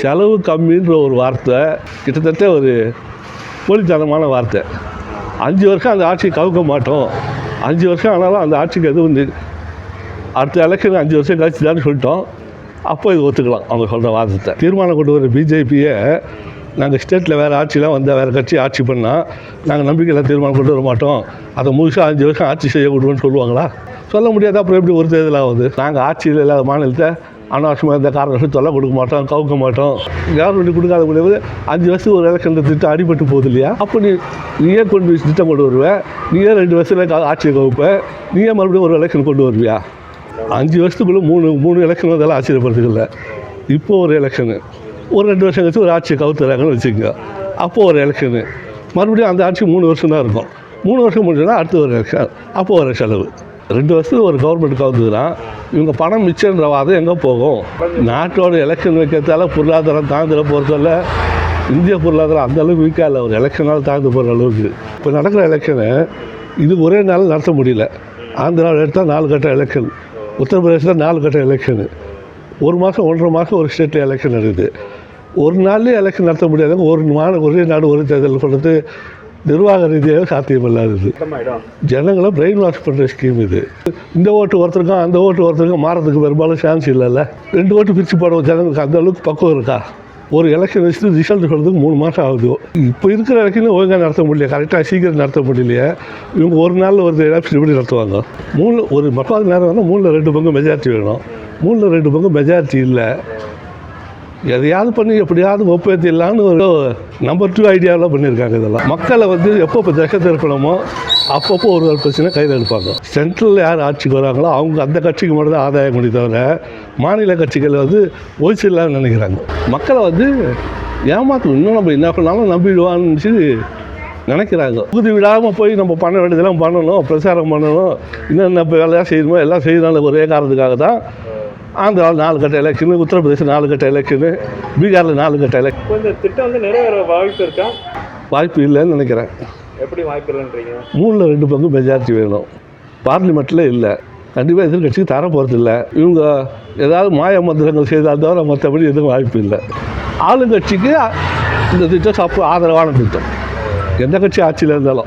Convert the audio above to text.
செலவு கம்மின்ற ஒரு வார்த்தை கிட்டத்தட்ட ஒரு போலித்தனமான வார்த்தை. அஞ்சு வருஷம் அந்த ஆட்சியை கவுக்க மாட்டோம். அஞ்சு வருஷம் ஆனாலும் அந்த ஆட்சிக்கு எதுவும் நி- அடுத்த எலெக்ஷன் அஞ்சு வருஷம் கழிச்சு தான் சொல்லிட்டோம். அப்போ இது ஒத்துக்கலாம் அவங்க சொல்கிற வாதத்தை தீர்மானம் கொண்டு வர பிஜேபியை நாங்கள் ஸ்டேட்டில் வேறு ஆட்சிலாம் வந்தால் வேறு கட்சி ஆட்சி பண்ணால் நாங்கள் நம்பிக்கையில் தீர்மானம் கொண்டு வர மாட்டோம். அதை முழுசாக அஞ்சு வருஷம் ஆட்சி செய்ய விடுவோம்னு சொல்லுவாங்களா? சொல்ல முடியாது. அப்புறம் எப்படி ஒரு தேர்தல் ஆகுது? நாங்கள் ஆட்சியில் இல்லாத மாநிலத்தை அனாவசியமாக இந்த காரணம் தொல்லை கொடுக்க மாட்டோம் கவுக்க மாட்டோம். கவர்மெண்ட் கொடுக்காத முடியாது அஞ்சு வருஷத்துக்கு ஒரு எலெக்ஷன் திட்டம் அடிபட்டு போகுது இல்லையா? அப்போ நீ நீயே கொண்டு திட்டம் கொண்டு வருவேன் நீயே ரெண்டு வருஷத்தில் ஆட்சியை கவுப்பேன் நீயே மறுபடியும் ஒரு எலெக்ஷன் கொண்டு வருவியா? அஞ்சு வருஷத்துக்குள்ளே மூணு மூணு எலெக்ஷன் வந்தாலும் ஆச்சரியப்படுறதுக்கு இப்போ ஒரு எலெக்ஷனு ஒரு ரெண்டு வருஷம் கழிச்சு ஒரு ஆட்சியை கவுத்துறாங்கன்னு வச்சுக்கோங்க. அப்போது ஒரு எலெக்ஷனு மறுபடியும் அந்த ஆட்சி மூணு வருஷம் தான் இருக்கும். மூணு வருஷம் முடிஞ்சோன்னா அடுத்த ஒரு எலெக்ஷன் அப்போது ஒரு செலவு. ரெண்டு வருஷத்துக்கு ஒரு கவர்மெண்ட் கவுத்துதுன்னா இவங்க பணம் மிச்சன்ற வாதம் எங்கே போகும்? நாட்டோட எலெக்ஷன் வைக்கிறதால பொருளாதாரம் தாழ்ந்துட போகிறதால இந்திய பொருளாதாரம் அந்தளவுக்கு வீக்காக இல்லை. ஒரு எலெக்ஷனால் தாழ்ந்து போகிற அளவுக்கு. இப்போ நடக்கிற எலெக்ஷனை இது ஒரே நாள் நடத்த முடியல. ஆந்திராவில் எடுத்தால் நாலு கட்ட எலெக்ஷன் உத்தரப்பிரதேசத்தில் நாலு கட்ட எலெக்ஷனு ஒரு மாதம் ஒன்றரை மாதம் ஒரு ஸ்டேட்டில் எலெக்ஷன் நடக்குது. ஒரு நாள்லேயே எலெக்ஷன் நடத்த முடியாதவங்க ஒரு மாநில ஒரே நாடு ஒரு தேர்தல் சொல்கிறது நிர்வாக ரீதியாக சாத்தியமில்லாதது. ஜனங்களை பிரெயின் வாஷ் பண்ணுற ஸ்கீம் இது. இந்த ஓட்டு ஒருத்தருக்கும் அந்த ஓட்டு ஒருத்தருக்கும் மாறதுக்கு பெரும்பாலும் சான்ஸ் இல்லைல்ல. ரெண்டு ஓட்டு பிரித்து போடுற ஜனங்களுக்கு அந்த அளவுக்கு பக்குவம் இருக்கா? ஒரு எலெக்ஷன் வச்சுட்டு ரிசல்ட் சொல்கிறதுக்கு மூணு மாதம் ஆகுது. இப்போ இருக்கிற எலெக்ஷன் ஒழுங்காக நடத்த முடியல கரெக்டாக சீக்கிரம் நடத்த முடியலையே? இவங்க ஒரு நாளில் ஒரு எலெக்ஷன் எப்படி நடத்துவாங்க? மூணு ஒரு மக்கள் நேரம் வேணால் மூணில் ரெண்டு பங்கு மெஜாரிட்டி வேணும். மூணில் ரெண்டு பங்கு மெஜாரிட்டி இல்லை. எதையாவது பண்ணி எப்படியாவது ஒப்பேத்திடலான்னு ஒரு நம்பர் டூ ஐடியாவில் பண்ணியிருக்காங்க இதெல்லாம். மக்களை வந்து எப்போ இப்போ திசை திருப்பணுமோ அப்பப்போ ஒரு ஒரு பிரச்சனை கையில் எடுப்பாங்க. சென்ட்ரலில் யார் ஆட்சிக்கு வராங்களோ அவங்க அந்த கட்சிக்கு மட்டும் தான் ஆதாயம் பண்ணி தவிர மாநில கட்சிகள் வந்து ஒழிச்சிடலாம்னு நினைக்கிறாங்க. மக்களை வந்து ஏமாற்றணும் இன்னும் நம்ம என்ன பண்ணாலும் நம்பிடுவான்னு சொல்லி நினைக்கிறாங்க. தொகுதி விடாமல் போய் நம்ம பண்ண வேண்டியதெல்லாம் பண்ணணும் பிரச்சாரம் பண்ணணும் இன்னும் நம்ம வேலையாக செய்யணுமோ எல்லாம் செய்யணும் ஒரே காரணத்துக்காக தான் ஆந்திராவில் நாலு கட்ட எலெக்ஷனு உத்தரப்பிரதேசம் நாலு கட்ட எலெக்ஷனு பீகாரில் நாலு கட்ட எலெக்ஷன் இந்த திட்டம் வந்து நிறைவேற வாய்ப்பு இருக்கா? வாய்ப்பு இல்லைன்னு நினைக்கிறேன். எப்படி வாய்ப்பு இல்லைன்றீங்க? மூணில் ரெண்டு பங்கு மெஜாரிட்டி வேணும். பார்லிமெண்ட்டில் இல்லை. கண்டிப்பாக எதிர்கட்சிக்கு தர போகிறது இல்லை. இவங்க ஏதாவது மாய மந்திரங்கள் செய்தால் தவிர மற்றபடி எதுவும் வாய்ப்பு இல்லை. ஆளுங்கட்சிக்கு இந்த திட்டம் சாப்பு ஆதரவான திட்டம். எந்த கட்சி ஆட்சியில் இருந்தாலும்.